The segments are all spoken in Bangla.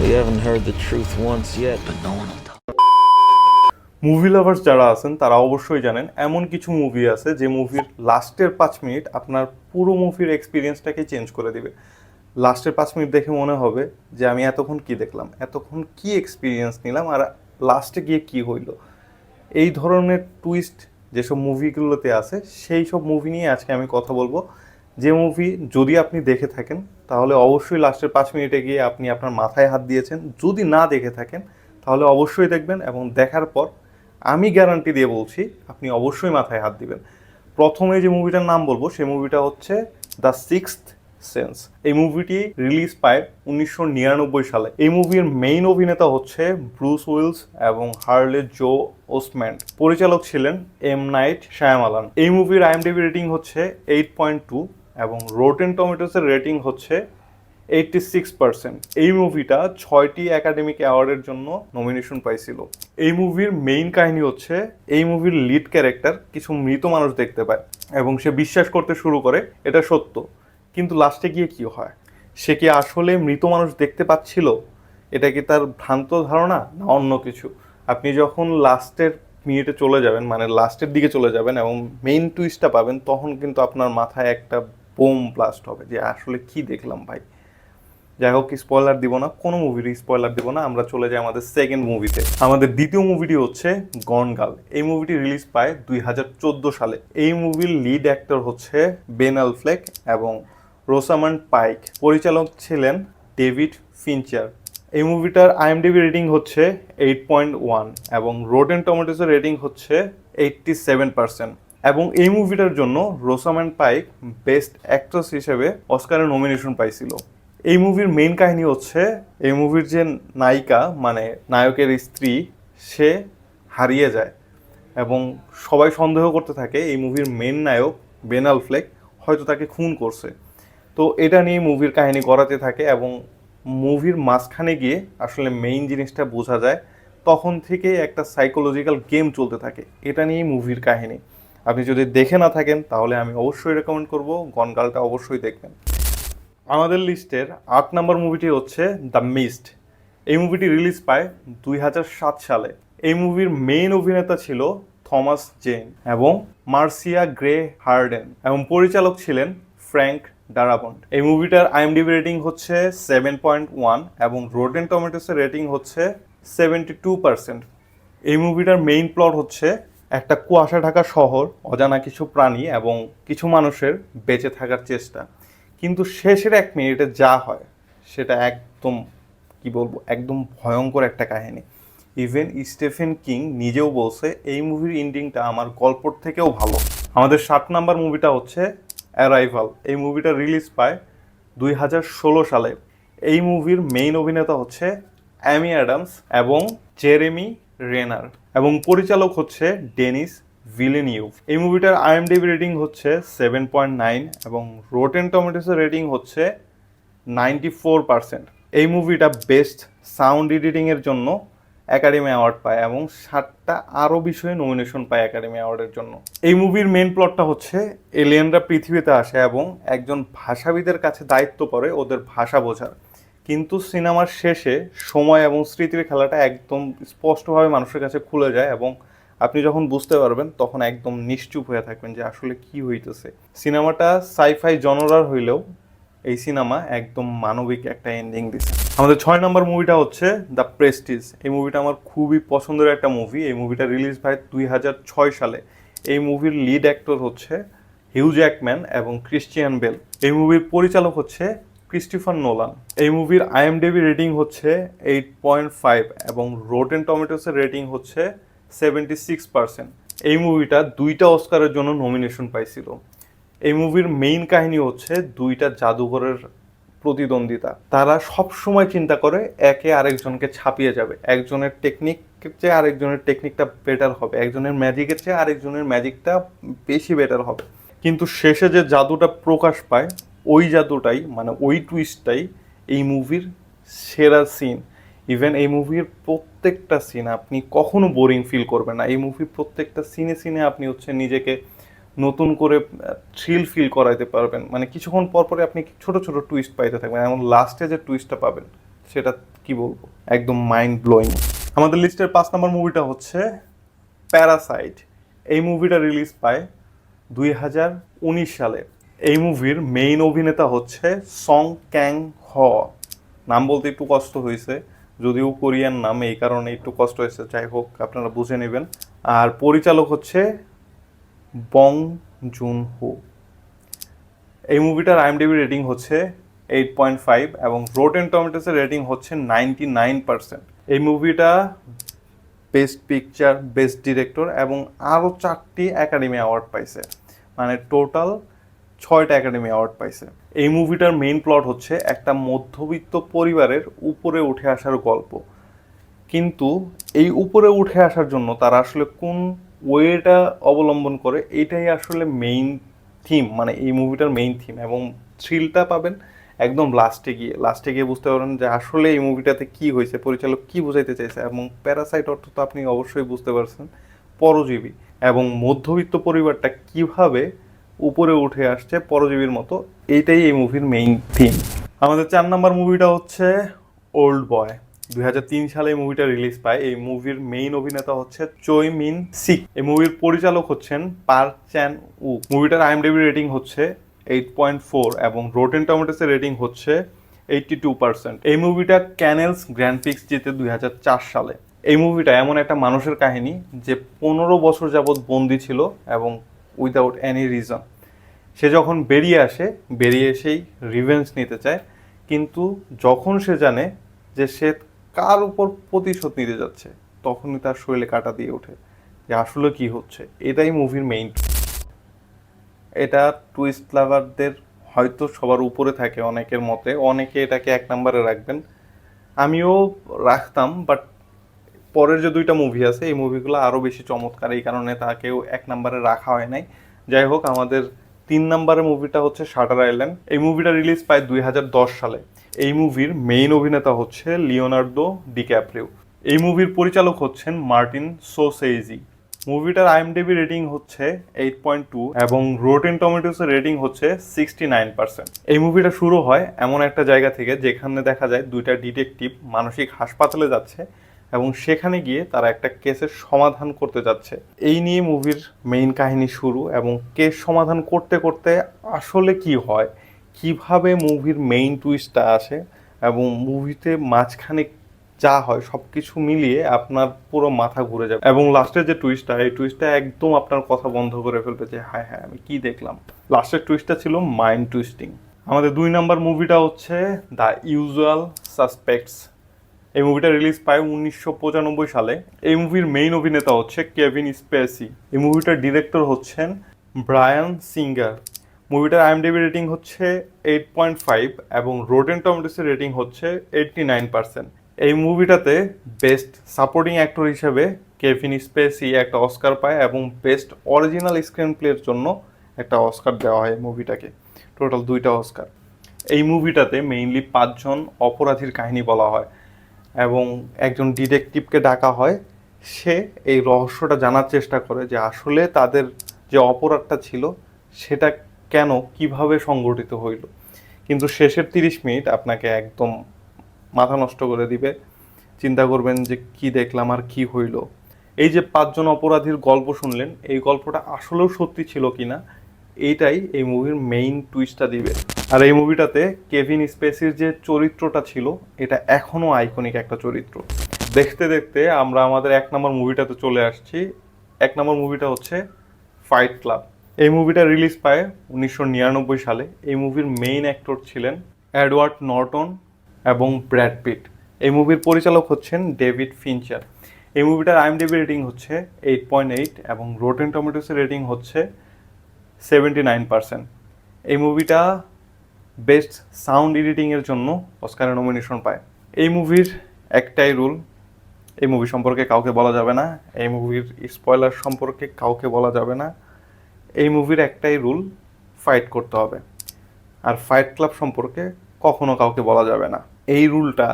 We haven't heard the truth once yet, but no one will talk. Movie lovers যারা আছেন তারা অবশ্যই জানেন এমন কিছু মুভি আছে যে মুভির লাস্টের পাঁচ মিনিট আপনার পুরো মুভির এক্সপিরিয়েন্সটাকে চেঞ্জ করে দিবে। লাস্টের পাঁচ মিনিট দেখে মনে হবে যে আমি এতক্ষণ কি দেখলাম এতক্ষণ কি এক্সপিরিয়েন্স নিলাম আর লাস্টে গিয়ে কি হইল। এই ধরনের টুইস্ট যেসব মুভিগুলোতে আছে সেই সব মুভি নিয়ে আজকে আমি কথা বলব। যে মুভি যদি আপনি দেখে থাকেন, তাহলে অবশ্যই লাস্টের পাঁচ মিনিটে গিয়ে আপনি আপনার মাথায় হাত দিয়েছেন। যদি না দেখে থাকেন, তাহলে অবশ্যই দেখবেন এবং দেখার পর আমি গ্যারান্টি দিয়ে বলছি, আপনি অবশ্যই মাথায় হাত দিবেন। প্রথমে যে মুভিটার নাম বলব, সেই মুভিটা হচ্ছে দ্য সিক্সথ সেন্স এই মুভিটি রিলিজ পায় উনিশশো নিরানব্বই সালে। এই মুভির মেইন অভিনেতা হচ্ছে ব্রুস উইলস এবং হার্লে জো ওসম্যান্ড পরিচালক ছিলেন এম নাইট শ্যামালান এই মুভির আইএমডিবি রেটিং হচ্ছে এইট পয়েন্ট টু এবং রোটেন টমেটোসের রেটিং হচ্ছে এইটটি সিক্স পার্সেন্ট এই মুভিটা ছয়টি একাডেমিক অ্যাওয়ার্ডের জন্য নমিনেশন পাইছিল। এই মুভির মেইন কাহিনী হচ্ছে এই মুভির লিড ক্যারেক্টার কিছু মৃত মানুষ দেখতে পায় এবং সে বিশ্বাস করতে শুরু করে, এটা সত্য। কিন্তু লাস্টে গিয়ে কি হয়? সে কি আসলে মৃত মানুষ দেখতে পাচ্ছিল? এটা কি তার ভ্রান্ত ধারণা না অন্য কিছু? আপনি যখন লাস্টের মিনিটে চলে যাবেন মানে লাস্টের দিকে চলে যাবেন এবং মেইন টুইস্টটা পাবেন, তখন কিন্তু আপনার মাথায় একটা বোম ব্লাস্ট হবে, যে আসলে কি দেখলাম ভাই? যাই হোক স্পয়লার দিব না, কোনো মুভির স্পয়লার দিব না, আমরা চলে যাই আমাদের সেকেন্ড মুভিতে আমাদের দ্বিতীয় মুভিটি হচ্ছে গনগাল এই মুভিটি রিলিজ পায় দুই হাজার চোদ্দ সালে। এই মুভির লিড অ্যাক্টর হচ্ছে বেন আলফ্লেক এবং রোসামান পাইক পরিচালক ছিলেন ডেভিড ফিনচার এই মুভিটার আইএমডিবি রেটিং হচ্ছে এইট পয়েন্ট ওয়ান এবং রোটেন টমেটোসের রেটিং হচ্ছে এইটটি সেভেন পার্সেন্ট এবং এই মুভিটার জন্য রোসাম্যান পাইক বেস্ট অ্যাক্ট্রেস হিসেবে অস্কারের নমিনেশন পাইছিল। এই মুভির মেইন কাহিনী হচ্ছে, এই মুভির যে নায়িকা মানে নায়কের স্ত্রী, সে হারিয়ে যায় এবং সবাই সন্দেহ করতে থাকে এই মুভির মেন নায়ক বেনাল ফ্লেক হয়তো তাকে খুন করছে। তো এটা নিয়ে মুভির কাহিনী গড়াতে থাকে এবং মুভির মাঝখানে গিয়ে আসলে মেইন জিনিসটা বোঝা যায়, তখন থেকে একটা সাইকোলজিক্যাল গেম চলতে থাকে। এটা নিয়েই মুভির কাহিনী। আপনি যদি দেখে না থাকেন, তাহলে আমি অবশ্যই রেকমেন্ড করব, গনগালটা অবশ্যই দেখবেন। আমাদের লিস্টের আট নম্বর মুভিটি হচ্ছে দ্য মিস্ট এই মুভিটি রিলিজ পায় দুই হাজার সাত সালে। এই মুভির মেইন অভিনেতা ছিল থমাস জেন এবং মার্সিয়া গ্রে হার্ডেন এবং পরিচালক ছিলেন ফ্র্যাঙ্ক ডারাবন্ড। এই মুভিটার আইএমডিবি রেটিং হচ্ছে সেভেন পয়েন্ট ওয়ান এবং রোটেন টমেটোসের রেটিং হচ্ছে সেভেন্টি টু পার্সেন্ট এই মুভিটার মেইন প্লট হচ্ছে একটা কুয়াশা ঢাকা শহর, অজানা কিছু প্রাণী এবং কিছু মানুষের বেঁচে থাকার চেষ্টা। কিন্তু শেষের এক মিনিটে যা হয়, সেটা একদম, কি বলব, একদম ভয়ঙ্কর একটা কাহিনী। ইভেন স্টেফেন কিং নিজেও বলছে, এই মুভির ইন্ডিংটা আমার গল্পর থেকেও ভালো। আমাদের সাত নাম্বার মুভিটা হচ্ছে অ্যারাইভাল এই মুভিটা রিলিজ পায় দুই হাজার ষোলো সালে। এই মুভির মেইন অভিনেতা হচ্ছে অ্যামি অ্যাডামস এবং জেরেমি রেনার এবং পরিচালক হচ্ছে ডেনিস ভিলেনিউভ। এই মুভিটার আইএমডিবি রেটিং হচ্ছে সেভেন পয়েন্ট নাইন এবং রোটেন টমেটোসের রেটিং হচ্ছে নাইনটি ফোর পার্সেন্ট এই মুভিটা বেস্ট সাউন্ড এডিটিংয়ের জন্য একাডেমি অ্যাওয়ার্ড পায় এবং সাতটা আরও বিষয়ে নমিনেশন পায় একাডেমি অ্যাওয়ার্ডের জন্য। এই মুভির মেন প্লটটা হচ্ছে এলিয়েনরা পৃথিবীতে আসে এবং একজন ভাষাবিদের কাছে দায়িত্ব পড়ে ওদের ভাষা বোঝার। কিন্তু সিনেমার শেষে সময় এবং স্মৃতির খেলাটা একদম স্পষ্টভাবে মানুষের কাছে খুলে যায় এবং আপনি যখন বুঝতে পারবেন, তখন একদম নিশ্চুপ হয়ে থাকবেন যে আসলে কি হইতেছে। সিনেমাটা সাইফাই জনরার হইলেও এই সিনেমা একদম মানবিক একটা এন্ডিং দিছে। আমাদের ছয় নম্বর মুভিটা হচ্ছে দ্য প্রেস্টিজ এই মুভিটা আমার খুবই পছন্দের একটা মুভি এই মুভিটা রিলিজ হয় দুই হাজার ছয় সালে। এই মুভির লিড অ্যাক্টর হচ্ছে হিউ জ্যাকম্যান এবং ক্রিশ্চিয়ান বেল এই মুভির পরিচালক হচ্ছে ক্রিস্টিফার নোলান এই মুভির আইএমডিবি রেটিং হচ্ছে এইট পয়েন্ট ফাইভ এবং রোটেন টমেটোসের রেটিং হচ্ছে সেভেন্টি সিক্স পার্সেন্ট এই মুভিটা দুইটা অস্কারের জন্য নমিনেশন পাইছিল। এই মুভির মেইন কাহিনী হচ্ছে দুইটা জাদুঘরের প্রতিদ্বন্দ্বিতা। তারা সব সময় চিন্তা করে একে আরেকজনকে ছাপিয়ে যাবে। একজনের টেকনিকের চেয়ে আরেকজনের টেকনিকটা বেটার হবে। একজনের ম্যাজিকের চেয়ে আরেকজনের ম্যাজিকটা বেশি বেটার হবে। কিন্তু শেষে যে জাদুটা প্রকাশ পায় ওই জাদুটাই মানে ওই টুইস্টটাই এই মুভির সেরা সিন ইভেন এই মুভির প্রত্যেকটা সিন আপনি কখনো বোরিং ফিল করবেন না। এই মুভির প্রত্যেকটা সিনে সিনে আপনি হচ্ছে নিজেকে নতুন করে থ্রিল ফিল করাইতে পারবেন। মানে কিছুক্ষণ পর পরে আপনি ছোট ছোট টুইস্ট পাইতে থাকবেন। এমন লাস্টে যে টুইস্টটা পাবেন, সেটা কি বলব? একদম মাইন্ড ব্লোয়িং আমাদের লিস্টের পাঁচ নম্বর মুভিটা হচ্ছে প্যারাসাইট এই মুভিটা রিলিজ পায় দুই হাজার উনিশ সালে এই মুভির মেইন অভিনেতা হচ্ছে সং ক্যাং হ নাম বলতে একটু কষ্ট হয়েছে, যদিও কোরিয়ান নাম এই কারণে একটু কষ্ট হয়েছে, যাই হোক, আপনারা বুঝে নেবেন। আর পরিচালক হচ্ছে বং জুন হু এই মুভিটার আইএমডিবি রেটিং হচ্ছে এইট পয়েন্ট ফাইভ এবং রোটেন টমেটোসের রেটিং হচ্ছে নাইনটি নাইন পার্সেন্ট এই মুভিটা বেস্ট পিকচার বেস্ট ডিরেক্টর এবং আরও চারটি একাডেমি অ্যাওয়ার্ড পাইছে। মানে টোটাল ছয়টা একাডেমি অ্যাওয়ার্ড পাইছে। এই মুভিটার মেইন প্লট হচ্ছে একটা মধ্যবিত্ত পরিবারের উপরে উঠে আসার গল্প। কিন্তু এই উপরে উঠে আসার জন্য তারা আসলে কোন ওয়েটা অবলম্বন করে, এটাই আসলে মেইন থিম মানে এই মুভিটার মেইন থিম এবং থ্রিলটা পাবেন একদম লাস্টে গিয়ে। লাস্টে গিয়ে বুঝতে পারবেন যে আসলে এই মুভিটাতে কি হয়েছে, পরিচালক কি বোঝাইতে চাইছে এবং প্যারাসাইট অর্থ তো আপনি অবশ্যই বুঝতে পারছেন। পরজীবী এবং মধ্যবিত্ত পরিবারটা কীভাবে উপরে উঠে আসছে পরজীবীর মতো। এইটাই এই মুভির মেইন থিম আমাদের চার নাম্বার মুভিটা হচ্ছে ওল্ড বয় দুই হাজার তিন সালে এই মুভিটা রিলিজ পায়। এই মুভির মেইন অভিনেতা হচ্ছে চৈ মিন সিক এই মুভির পরিচালক হচ্ছেন পার চ্যান উ মুভিটার আইএমডিবি রেটিং হচ্ছে এইট পয়েন্ট ফোর এবং রোটেন টমেটোসের রেটিং হচ্ছে এইটটি টু পার্সেন্ট এই মুভিটা ক্যানেলস গ্র্যান্ড পিক্স জিতে দুই হাজার চার সালে। এই মুভিটা এমন একটা মানুষের কাহিনী যে পনেরো বছর যাবৎ বন্দি ছিল এবং উইদাউট এনি রিজন সে যখন বেরিয়ে আসে, বেরিয়ে এসেই রিভেঞ্জ নিতে চায়। কিন্তু যখন সে জানে যে সে কার উপর প্রতিশোধ নিতে যাচ্ছে, তখনই তার শরীরে কাটা দিয়ে ওঠে যে আসলে কি হচ্ছে। এটাই মুভির মেইন এটা টুইস্ট লাভারদের হয়তো সবার উপরে থাকে অনেকের মতে। অনেকে এটাকে এক নম্বরে রাখবেন। আমিও রাখতাম বাট পরের যে দুইটা মুভি আছে, এই মুভিগুলো আরও বেশি চমৎকার। এই কারণে তাকেও এক নম্বরে রাখা হয় নাই। যাই হোক, আমাদের তিন নম্বরের মুভিটা হচ্ছে শাটার আইল্যান্ড এই মুভিটা রিলিজ পায় দুই সালে। এই মুভির মেইন অভিনেতা হচ্ছে লিওনার্দো ডিক্যাপ্রিও। এই মুভির পরিচালক হচ্ছেন মার্টিন সোসেইজি মুভিটার আইএমডিবি রেটিং হচ্ছে এইট পয়েন্ট টু এবং রোটেন টমেটোসের রেটিং হচ্ছে সিক্সটি নাইন পার্সেন্ট এই মুভিটা শুরু হয় এমন একটা জায়গা থেকে যেখানে দেখা যায় দুইটা ডিটেকটিভ মানসিক হাসপাতালে যাচ্ছে এবং সেখানে গিয়ে তারা একটা কেসের সমাধান করতে যাচ্ছে। এই নিয়ে মুভির মেইন কাহিনী শুরু এবং কেস সমাধান করতে করতে আসলে কি হয়, কীভাবে মুভির মেইন টুইস্টটা আসে এবং মুভিতে মাঝখানে যা হয় সব কিছু মিলিয়ে আপনার পুরো মাথা ঘুরে যাবে। এবং লাস্টের যে টুইস্টটা এই টুইস্টটা একদম আপনার কথা বন্ধ করে ফেলবে যে হ্যাঁ হ্যাঁ আমি কি দেখলাম? লাস্টের টুইস্টটা ছিল মাইন্ড টুইস্টিং আমাদের দুই নাম্বার মুভিটা হচ্ছে দ্য ইউজুয়াল সাসপেক্টস এই মুভিটা রিলিজ পায় উনিশশো পঁচানব্বই সালে। এই মুভির মেইন অভিনেতা হচ্ছে কেভিন স্পেসি এই মুভিটার ডিরেক্টর হচ্ছেন ব্রায়ান সিঙ্গার মুভিটার আইএমডিবি রেটিং হচ্ছে এইট পয়েন্ট ফাইভ এবং রোটেন টমেটোসের রেটিং হচ্ছে এইটটি নাইন পার্সেন্ট এই মুভিটাতে বেস্ট সাপোর্টিং অ্যাক্টর হিসেবে কেভিন স্পেসি একটা অস্কার পায় এবং বেস্ট অরিজিনাল স্ক্রিন প্লের জন্য একটা অস্কার দেওয়া হয় মুভিটাকে টোটাল দুইটা অস্কার এই মুভিটাতে মেইনলি পাঁচজন অপরাধীর কাহিনী বলা হয়। এবং একজন ডিটেকটিভকে ডাকা হয়, সে এই রহস্যটা জানার চেষ্টা করে যে আসলে তাদের যে অপরাধটা ছিল, সেটা কেন, কীভাবে সংগঠিত হইল। কিন্তু শেষের তিরিশ মিনিট আপনাকে একদম মাথা নষ্ট করে দিবে। চিন্তা করবেন যে কি দেখলাম আর কি হইল। এই যে পাঁচজন অপরাধীর গল্প শুনলেন, এই গল্পটা আসলেও সত্যি ছিল কিনা, এইটাই এই মুভির মেইন টুইস্টটা দিবে। আর এই মুভিটাতে কেভিন স্পেসির যে চরিত্রটা ছিল, এটা এখনও আইকনিক একটা চরিত্র। দেখতে দেখতে আমরা আমাদের এক নম্বর মুভিটাতে চলে আসছি। এক নম্বর মুভিটা হচ্ছে ফাইট ক্লাব এই মুভিটা রিলিজ পায় উনিশশো নিরানব্বই সালে। এই মুভির মেইন অ্যাক্টর ছিলেন অ্যাডওয়ার্ড নর্টন এবং ব্র্যাড পিট এই মুভির পরিচালক হচ্ছেন ডেভিড ফিনচার এই মুভিটার আইএমডিবি রেটিং হচ্ছে এইট পয়েন্ট এইট এবং রোটেন টমেটোসের রেটিং হচ্ছে সেভেন্টি নাইন পার্সেন্ট এই মুভিটা বেস্ট সাউন্ড এডিটিংয়ের জন্য অস্কারের নমিনেশন পায়। এই মুভির একটাই রুল, এই মুভি সম্পর্কে কাউকে বলা যাবে না, এই মুভির স্পয়লার সম্পর্কে কাউকে বলা যাবে না, এই মুভির একটাই রুল ফাইট করতে হবে। আর ফাইট ক্লাব সম্পর্কে কখনো কাউকে বলা যাবে না। এই রুলটা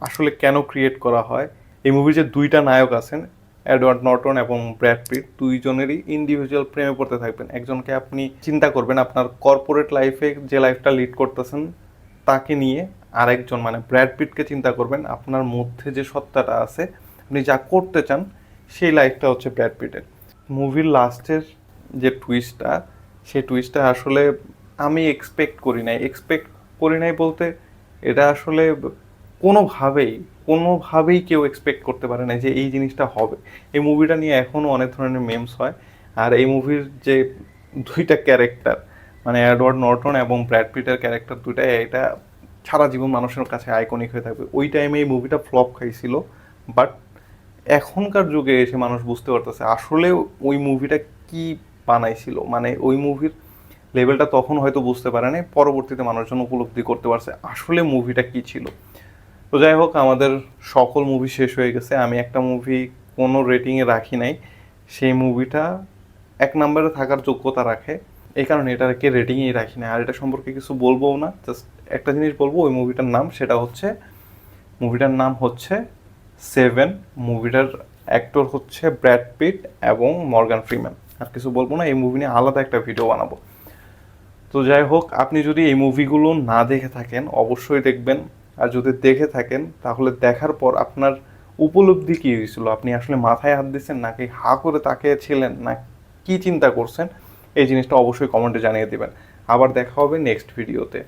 আসলে কেন ক্রিয়েট করা হয়? এই মুভির যে দুইটা নায়ক আছেন এডওয়ার্ড নর্টন এবং ব্র্যাড পিট দুইজনেরই ইন্ডিভিজুয়াল প্রেমে পড়তে থাকবেন। একজনকে আপনি চিন্তা করবেন আপনার কর্পোরেট লাইফে যে লাইফটা লিড করতেছেন, তাকে নিয়ে আরেকজন মানে ব্র্যাড পিটকে চিন্তা করবেন, আপনার মধ্যে যে সত্তাটা আছে, আপনি যা করতে চান, সেই লাইফটা হচ্ছে ব্র্যাড পিটের। মুভির লাস্টের যে টুইস্টটা সেই টুইস্টটা আসলে আমি এক্সপেক্ট করি নাই। এক্সপেক্ট করি নাই বলতে এটা আসলে কোনোভাবেই কোনোভাবেই কেউ এক্সপেক্ট করতে পারে না যে এই জিনিসটা হবে। এই মুভিটা নিয়ে এখনও অনেক ধরনের মেমস হয়। আর এই মুভির যে দুইটা ক্যারেক্টার মানে অ্যাডওয়ার্ড নর্টন এবং ব্র্যাড পিটের ক্যারেক্টার দুইটাই, এটা সারা জীবন মানুষের কাছে আইকনিক হয়ে থাকবে। ওই টাইমে এই মুভিটা ফ্লপ খাইছিল বাট এখনকার যুগে এসে মানুষ বুঝতে পারতেছে আসলে ওই মুভিটা কি বানাইছিল। মানে ওই মুভির লেভেলটা তখন হয়তো বুঝতে পারে নাই, পরবর্তীতে মানুষজন উপলব্ধি করতে পারছে আসলে মুভিটা কি ছিল। তো যাই হোক, আমাদের সকল মুভি শেষ হয়ে গেছে। আমি একটা মুভি কোনো রেটিংয়ে রাখি নাই। সেই মুভিটা এক নম্বরে থাকার যোগ্যতা রাখে। এই কারণে এটাকে রেটিংয়েই রাখি না আর এটা সম্পর্কে কিছু বলবোও না। জাস্ট একটা জিনিস বলব, ওই মুভিটার নাম সেটা হচ্ছে মুভিটার নাম হচ্ছে সেভেন মুভিটার অ্যাক্টর হচ্ছে ব্র্যাড পিট এবং মর্গান ফ্রিম্যান আর কিছু বলব না, এই মুভি নিয়ে আলাদা একটা ভিডিও বানাবো। তো যাই হোক, আপনি যদি এই মুভিগুলো না দেখে থাকেন, অবশ্যই দেখবেন আর যদি দেখে থাকেন, তাহলে দেখার পর আপনার উপলব্ধি কী হয়েছিল? আপনি আসলে মাথায় হাত দিচ্ছেন নাকি হা করে তাকিয়েছিলেন না কি চিন্তা করছেন? এই জিনিসটা অবশ্যই কমেন্টে জানিয়ে দেবেন। আবার দেখা হবে নেক্সট ভিডিওতে